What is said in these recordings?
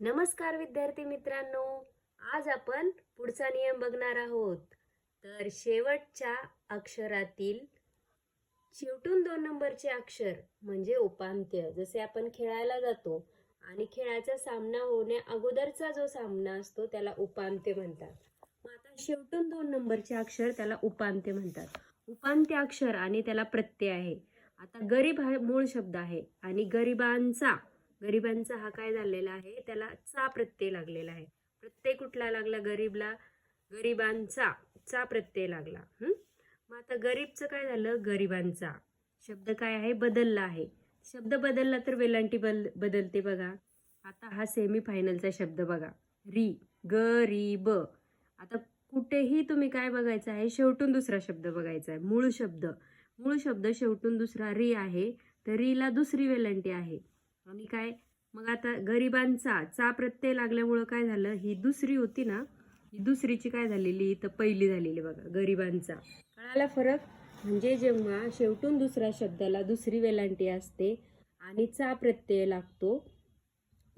नमस्कार विद्यार्थी मित्रांनो. आज आपण पुढचा नियम बघणार आहोत. तर शेवटच्या अक्षरातील शेवटून दोन नंबरचे अक्षर म्हणजे उपांत्य जसे आपण खेळायला जातो आणि खेळाचा सामना होण्या अगोदरचा जो सामना असतो त्याला उपांत्य म्हणतात. मग आता शेवटून दोन नंबरचे अक्षर त्याला उपांत्य म्हणतात. उपांत्य अक्षर आणि त्याला प्रत्यय आहे. आता गरीब हा मूळ शब्द आहे आणि गरिबांचा गरिबांचा हा काय झालेला आहे? त्याला चा प्रत्यय लागलेला आहे. प्रत्यय कुठला लागला? गरीबला गरिबांचा चा प्रत्यय लागला. मग आता गरीबचं काय झालं? गरिबांचा. शब्द काय आहे? बदलला आहे. शब्द बदलला तर वेलांटी बल बदलते बघा. आता हा सेमी फायनलचा शब्द बघा. री गरीब आता कुठेही तुम्ही काय बघायचं आहे? शेवटून दुसरा शब्द बघायचा आहे. मूळ शब्द. मूळ शब्द शेवटून दुसरा री आहे. तर रीला दुसरी वेलांटी आहे. आणि काय? मग आता गरिबांचा चा प्रत्यय लागल्यामुळं काय झालं? ही दुसरी होती ना ही दुसरीची काय झालेली? तर पहिली झालेली बघा गरिबांचा. कळाला फरक? म्हणजे जेव्हा शेवटून दुसऱ्या शब्दाला दुसरी वेलांटी असते आणि चा प्रत्यय लागतो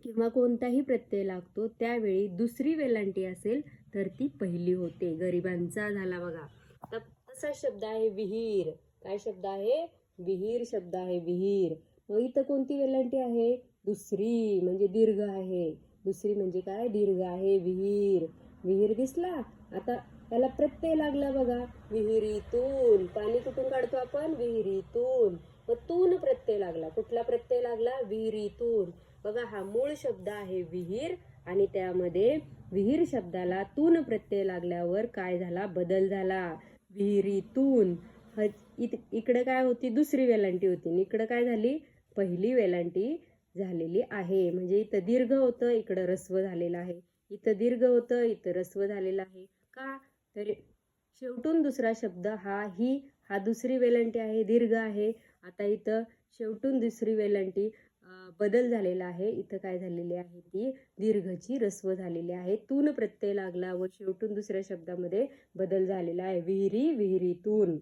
किंवा कोणताही प्रत्यय लागतो त्यावेळी दुसरी वेलांटी असेल तर ती पहिली होते. गरिबांचा झाला बघा. तर तसा शब्द आहे विहीर. काय शब्द आहे? विहीर शब्द आहे विहीर. इथं कोणती वेलांटी आहे? दुसरी म्हणजे दीर्घ आहे. दुसरी म्हणजे काय? दीर्घ आहे विहीर. विहीर दिसला? आता त्याला प्रत्यय लागला बघा. विहिरीतून. पाणी कुठून काढतो आपण? विहिरीतून. मग तून प्रत्यय लागला. कुठला प्रत्यय लागला? विहिरीतून. बघा हा मूळ शब्द आहे विहीर आणि त्यामध्ये विहीर शब्दाला तून प्रत्यय लागल्यावर काय झाला? बदल झाला. विहिरीतून. ह इकडे काय होती? दुसरी वेलांटी होती. आणि इकडं काय झाली? पहिली वेलांटी झालेली आहे. म्हणजे इथं दीर्घ होतं इकडं रस्व झालेलं आहे. इथं दीर्घ होतं इथं रस्व झालेलं आहे. का? तर शेवटून दुसरा शब्द हा ही हा दुसरी वेलांटी आहे दीर्घ आहे. आता इथं शेवटून दुसरी वेलांटी बदल झालेला आहे. इथं काय झालेली आहे? ती दीर्घची रस्व झालेली आहे. तून प्रत्यय लागला व शेवटून दुसऱ्या शब्दामध्ये बदल झालेला आहे. विहिरी विहिरीतून.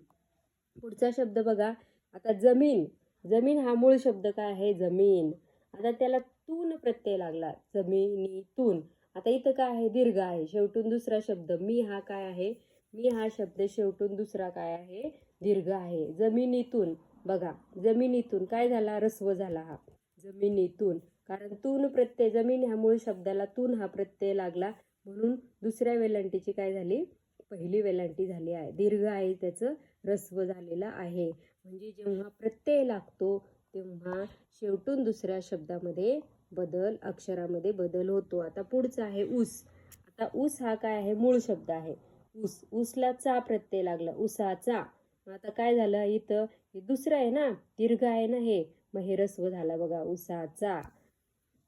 पुढचा शब्द बघा. आता जमीन. जमीन हा मूळ शब्द काय आहे? जमीन. आता त्याला तून प्रत्यय लागला. जमिनीतून. आता इथं काय आहे? दीर्घ आहे. शेवटून दुसरा शब्द. मी हा काय आहे? मी हा शब्द शेवटून दुसरा काय आहे? दीर्घ आहे. जमिनीतून. बघा. जमिनीतून. काय झाला? रस्व झाला हा. जमिनीतून. कारण तून प्रत्यय जमीन ह्या मूळ शब्दाला तून हा प्रत्यय लागला. म्हणून दुसऱ्या वेलंटीची काय झाली? पहिली वेलांटी झाली आहे. दीर्घ आहे त्याचं रस्व झालेलं आहे. म्हणजे जेव्हा प्रत्यय लागतो तेव्हा शेवटून दुसऱ्या शब्दामध्ये बदल अक्षरामध्ये बदल होतो. आता पुढचा आहे ऊस. आता ऊस हा काय आहे? मूळ शब्द आहे. ऊस. ऊसला चा प्रत्यय लागला. उसाचा आता काय झालं? इथं हे दुसरं आहे ना? दीर्घ आहे ना हे? मग हे रस्व झाला बघा. उसाचा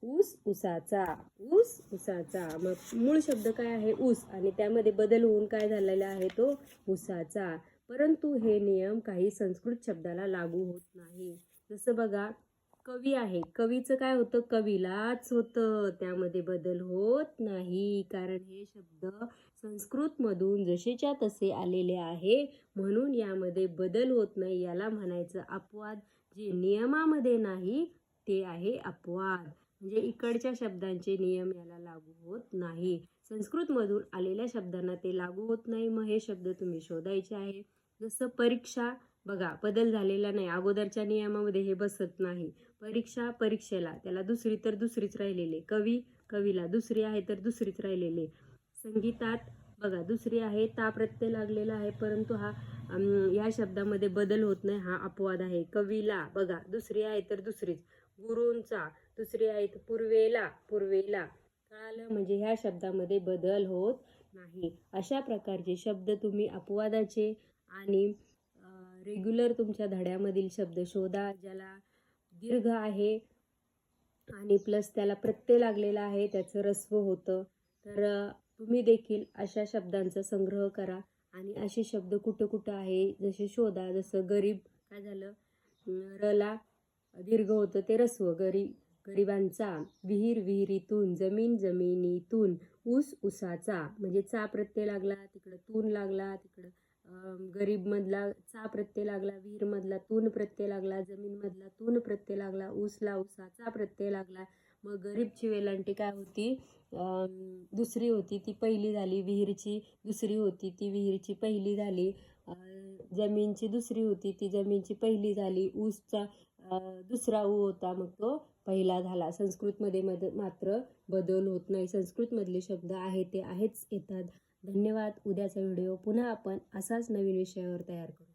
ऊस उसाचा ऊस उसाचा मग मूळ शब्द काय आहे? ऊस. आणि त्यामध्ये बदल होऊन काय झालेला आहे? तो उसाचा परंतु हे नियम काही संस्कृत शब्दाला लागू होत नाही. जसं बघा कवी आहे. कवीचं काय होतं? कवीलाच होतं. त्यामध्ये बदल होत नाही. कारण हे शब्द संस्कृतमधून जसेच्या तसे आलेले आहे. म्हणून यामध्ये बदल होत नाही. याला म्हणायचं अपवाद. जे नियमामध्ये नाही ते आहे अपवाद. म्हणजे इकडच्या शब्दांचे नियम याला लागू होत नाही. संस्कृतमधून आलेल्या शब्दांना ते लागू होत नाही. मग हे शब्द तुम्ही शोधायचे आहे. जसं परीक्षा बघा बदल झालेला नाही. अगोदरच्या नियमामध्ये हे बसत नाही. परीक्षा परीक्षेला त्याला दुसरी तर दुसरीच राहिलेली. कवी कवीला दुसरी आहे तर दुसरीच राहिलेली. संगीतात बघा दुसरी आहे ता प्रत्यय लागलेला आहे परंतु हा या शब्दामध्ये बदल होत नाही. हा अपवाद आहे. कवीला बघा दुसरी आहे तर दुसरीच. गुरूंचा दुसरी आहे पूर्वेला पूर्वेला. कळालं म्हणजे ह्या शब्दामध्ये बदल होत नाही. अशा प्रकारचे शब्द तुम्ही अपवादाचे आणि रेग्युलर तुमच्या धड्यामधील शब्द शोधा ज्याला दीर्घ आहे आणि प्लस त्याला प्रत्यय लागलेला आहे त्याचं रस्व होतं. तर तुम्ही देखील अशा शब्दांचा संग्रह करा आणि असे शब्द कुठं कुठं आहे जसे शोधा जसं गरीब काय झालं? रला दीर्घ होतं ते रस्व. गरी गरिबांचा विहीर विहिरीतून जमीन जमिनीतून ऊस उसाचा म्हणजे चा प्रत्यय लागला तिकडं तून लागला तिकडं गरीबमधला चा प्रत्यय लागला विहीरमधला तून प्रत्यय लागला जमीनमधला तून प्रत्यय लागला ऊसला उसाचा प्रत्यय लागला. मग गरीबची वेलांटी काय होती? दुसरी होती ती पहिली झाली विहीरची दुसरी होती ती विहीरची पहिली झाली. जमीनची दुसरी होती ती जमीनची पहिली झाली. ऊसचा दुसरा ऊ होता मग तो पहिला झाला. संस्कृतमध्ये मद मात्र बदल होत नाही. संस्कृतमधले शब्द आहे ते आहेच येतात. धन्यवाद. उद्याचा व्हिडिओ पुन्हा आपण असाच नवीन विषयावर तयार करू.